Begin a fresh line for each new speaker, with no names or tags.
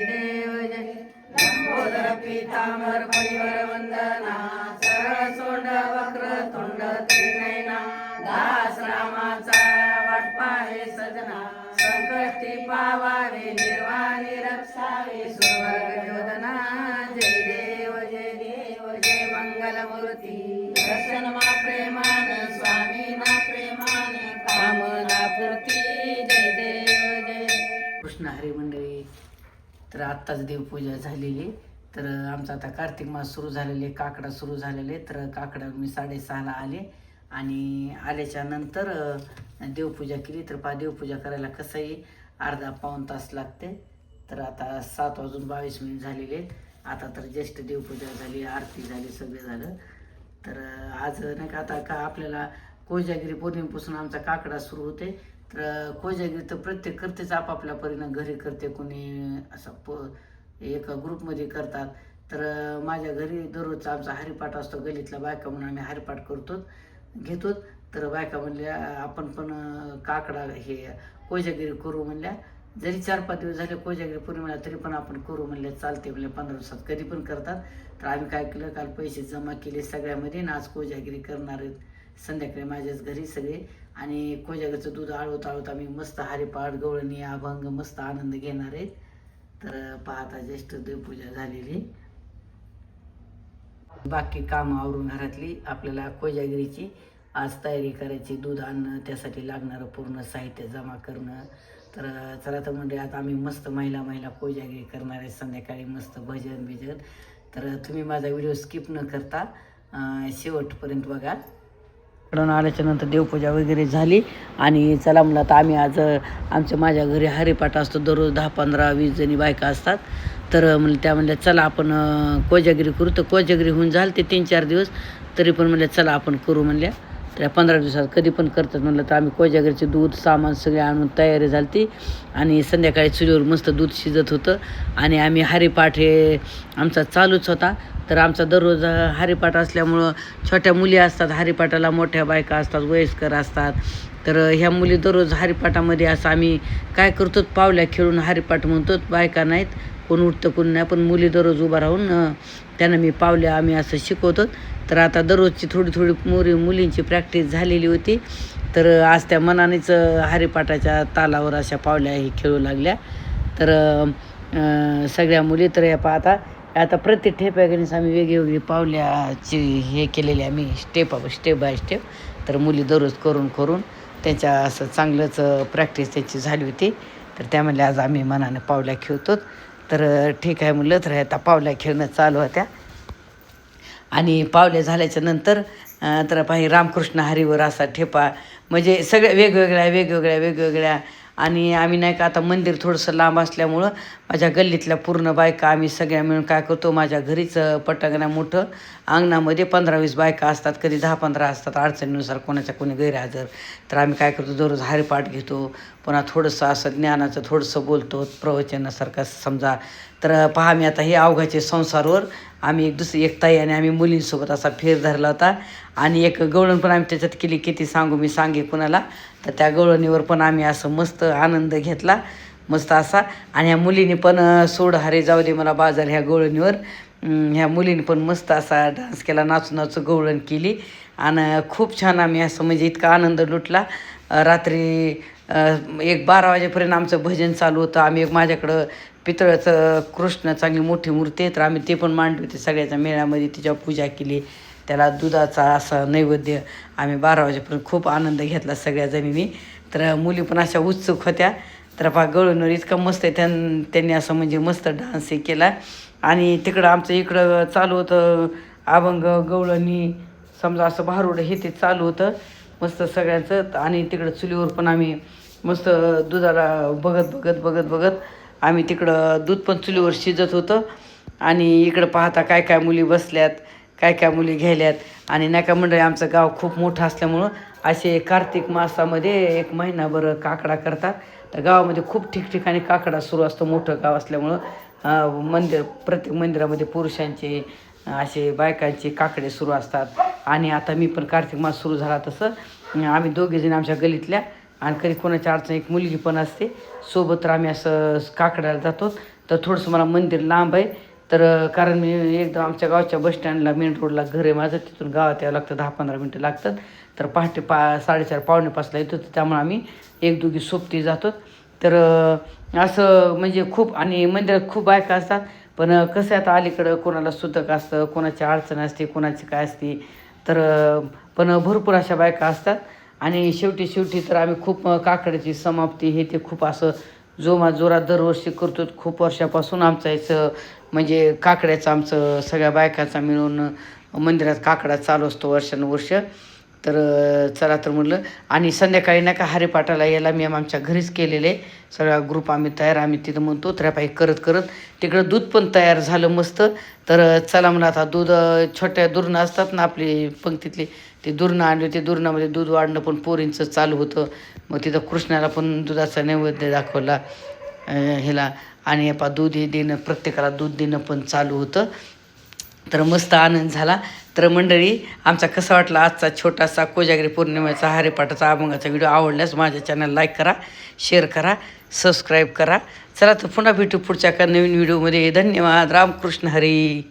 देव जय लंबोदर पीतांबर परिवर वंदना। सरळ सोंड वक्र तोंड त्रिनयना। दास रामाचा वाट पाहे सजना। संकष्टी पावावे निर्वाणी रक्षावे। सुवर्ग योजना जय देव जय देव जय मंगल दर्शन मा प्रेमा तर आत्ताच देवपूजा झालेली. तर आमचा आता कार्तिक मास सुरू झालेले काकडा सुरू झालेले. तर काकडा मी साडेसहाला आले. आणि आल्याच्यानंतर देवपूजा केली. तर पा देवपूजा करायला कसंही अर्धा पाऊण तास लागते. तर आता सात वाजून बावीस मिनिट झालेले. आता तर ज्येष्ठ देवपूजा झाली आरती झाली सगळे झालं. तर आज नाही का आता का आपल्याला कोजागिरी पौर्णिमेपासून आमचा काकडा सुरू होते. तर कोजागिरी तर प्रत्येक करतेच आपापल्या परीनं घरी करते कोणी असं प एका ग्रुपमध्ये करतात. तर माझ्या घरी दररोजचा आमचा हरिपाठ असतो गलीतला बायका म्हणून आम्ही हरिपाठ करतो घेतो. तर बायका म्हणल्या आपण पण काकडा हे कोजागिरी करू म्हणल्या. जरी चार पाच दिवस झाले कोजागिरी पौर्णिमेला तरी पण आपण करू म्हणले चालते म्हणले पंधरा दिवसात कधी पण करतात. तर आम्ही काय केलं काल पैसे जमा केले सगळ्यामध्ये आणि आज कोजागिरी करणार आहेत. संध्याकाळी माझ्याच घरी सगळे आणि कोजागरचं दूध आळवत आळवत आम्ही मस्त हरिपाठ गवळणी अभंग मस्त आनंद घेणार आहेत. तर पाहता ज्येष्ठ देवपूजा झालेली. बाकी कामं आवरून घरातली आपल्याला कोजागिरीची आज तयारी करायची दूध आणणं त्यासाठी लागणारं पूर्ण साहित्य जमा करणं. तर चला तर म्हणजे आता आम्ही मस्त महिला महिला कोजागिरी करणार आहे संध्याकाळी मस्त भजन बिजन तर तुम्ही माझा व्हिडिओ स्किप न करता शेवटपर्यंत बघा. इकडून आल्याच्यानंतर देवपूजा वगैरे झाली. आणि चला म्हणलं तर आम्ही आज आमच्या माझ्या घरी हरिपाठ असतो. दररोज दहा पंधरा वीस जणी बायका असतात. तर म्हणलं त्या म्हणल्या चला आपण कोजागिरी करू. तर कोजागिरी होऊन झालं ते तीन चार दिवस. तरी पण म्हणल्या चला आपण करू म्हणल्या. त्याला या पंधरा दिवसात कधी पण करतात म्हणलं तर आम्ही कोजागरचे दूध सामान सगळे आणून तयारी झाली ती आणि संध्याकाळी चुलीवर मस्त दूध शिजत होतं. आणि आम्ही हरिपाठ हे आमचा चालूच होता. तर आमचा दररोज हरिपाठ असल्यामुळं छोट्या मुली असतात हरिपाठाला मोठ्या बायका असतात वयस्कर असतात. तर ह्या मुली दररोज हरिपाठामध्ये असं आम्ही काय करतो पावल्या खेळून हरिपाठ म्हणतो बायका नाहीत. कोण उठतं कोण नाही. पण मुली दररोज उभा राहून त्यांना मी पावल्या आम्ही असं शिकवतो. तर आता दररोजची थोडी थोडी मुली मुलींची प्रॅक्टिस झालेली होती. तर आज त्या मनानेच हरिपाठाच्या तालावर अशा पावल्या हे खेळू लागल्या. तर सगळ्या मुली तर या पाहता आता. प्रत्येक ठेप्यागणीस आम्ही वेगवेगळी पावल्याची हे केलेली आम्ही स्टेप स्टेप बाय स्टेप तर मुली दररोज करून करून त्यांच्या असं चांगलंच प्रॅक्टिस त्यांची झाली होती. तर त्या आज आम्ही मनाने पावल्या खेळतो तर ठीक आहे म्हणलं तर आता पावल्या खेळणं चालू होत्या. आणि पावल्या झाल्याच्यानंतर तर पाहि रामकृष्ण हरीवर असा ठेपा म्हणजे सगळ्या वेगवेगळ्या वेगवेगळ्या वेगवेगळ्या. आणि आम्ही नाही का आता मंदिर थोडंसं लांब असल्यामुळं माझ्या गल्लीतल्या पूर्ण बायका आम्ही सगळ्या मिळून काय करतो माझ्या घरीच अं, पटांगणा मोठं अंगणामध्ये पंधरा वीस बायका असतात कधी दहा पंधरा असतात अडचणीनुसार कोणाच्या कोणी गैरहजर. तर आम्ही काय करतो दररोज हरिपाठ घेतो पुन्हा थोडंसं असं ज्ञानाचं थोडंसं बोलतो प्रवचनासारखं समजा. तर पहा मी आता हे अवघाचे संसारवर आम्ही एक दुसरी एक ताई आणि आम्ही मुलींसोबत असा फेर धरला होता. आणि एक गवळण पण आम्ही त्याच्यात केली किती सांगू मी सांगे कुणाला. तर त्या गवळणीवर पण आम्ही असं मस्त आनंद घेतला मस्त असा. आणि ह्या मुलीने पण सोड हरे जाऊ दे मला बाजार ह्या गवळणीवर. ह्या मुलीने पण मस्त असा डान्स केला नाचू नाचू गवळण केली. आणि खूप छान आम्ही असं म्हणजे इतका आनंद लुटला. रात्री एक बारा वाजेपर्यंत आमचं भजन चालू होतं. आम्ही एक माझ्याकडं पितळाचं कृष्ण चांगली मोठी मूर्ती आहे तर आम्ही ते पण मांडली होती सगळ्याच्या मेळ्यामध्ये. तिच्या पूजा केली. त्याला दुधाचा असा नैवेद्य आम्ही बारा वाजेपर्यंत खूप आनंद घेतला सगळ्या जणींनी. तर मुली पण अशा उत्सुक होत्या. तर पा गळूनवर इतकं मस्त आहे. त्यां त्यांनी असं म्हणजे मस्त डान्सही केला. आणि तिकडं आमचं इकडं चालू होतं अभंग गवळणी समजा असं भारुड हे ते चालू होतं मस्त सगळ्यांचं. आणि तिकडं चुलीवर पण आम्ही मस्त दुधाला बघत बघत बघत बघत आम्ही तिकडं दूध पण चुलीवर शिजत होतं. आणि इकडं पाहता काय काय मुली बसल्यात काय काय मुली घ्यायल्यात. आणि नाही का मंडळी आमचं गाव खूप मोठं असल्यामुळं असे कार्तिक मासामध्ये एक महिनाभर काकडा करतात. तर गावामध्ये खूप ठिकठिकाणी काकडा सुरू असतो मोठं गाव असल्यामुळं. मंदिर प्रत्येक मंदिरामध्ये पुरुषांचे असे बायकांचे काकडे सुरू असतात. आणि आता मी पण कार्तिक मास सुरू झाला तसं. आम्ही दोघेजण आमच्या गलीतल्या आणि कधी कोणाच्या अडचण एक मुलगी पण असते. सोबत तर आम्ही असं काकड्याला जातो. तर थोडंसं मला मंदिर लांब आहे. तर कारण मी एकदम आमच्या गावच्या बस स्टँडला मेन रोडला घर आहे माझं. तिथून गावात यावं लागतं. दहा पंधरा मिनटं लागतात. तर पहाटे पा साडेचार पावणे पाचला येतो. तर त्यामुळे आम्ही एक दोघी सोबती जातो. तर असं म्हणजे खूप आणि मंदिरात खूप बायका असतात. पण कसं आहे आता अलीकडं कोणाला सुतक असतं कोणाची अडचण असते कोणाची काय असते तर पण भरपूर अशा बायका असतात. आणि शेवटी शेवटी तर आम्ही खूप काकड्याची समाप्ती हे ते खूप असं जोमा जोरात दरवर्षी करतो. खूप वर्षापासून आमचं याचं म्हणजे काकड्याचं आमचं सगळ्या बायकाचा मिळून मंदिरात काकडा चालू असतो वर्षानुवर्ष. तर चला तर म्हटलं आणि संध्याकाळी नाही का हरिपाठाला यायला मी आमच्या घरीच केलेले. सगळा ग्रुप आम्ही तयार आम्ही तिथं म्हणतो त्र्यापाई करत करत. तिकडं दूध पण तयार झालं मस्त. तर चला म्हणलं आता दूध छोट्या दुरणं असतात ना आपली पंक्तीतली ते दुरणं आणले ते दुरणामध्ये दूध वाढणं पण पोरींचं चालू होतं. मग तिथं कृष्णाला पण दुधाचा नैवेद्य दाखवला ह्याला. आणि पा दूध हे देणं प्रत्येकाला दूध देणं पण चालू होतं. तर मस्त आनंद झाला. तर मंडळी आमचा कसा वाटला आजचा छोटासा कोजागिरी पौर्णिमेचा हरिपाठाचा अभंगाचा व्हिडिओ आवडल्यास माझ्या चॅनल लाईक करा शेअर करा सबस्क्राईब करा. चला तर पुन्हा भेटू पुढच्या एका नवीन व्हिडिओमध्ये धन्यवाद. रामकृष्ण हरी.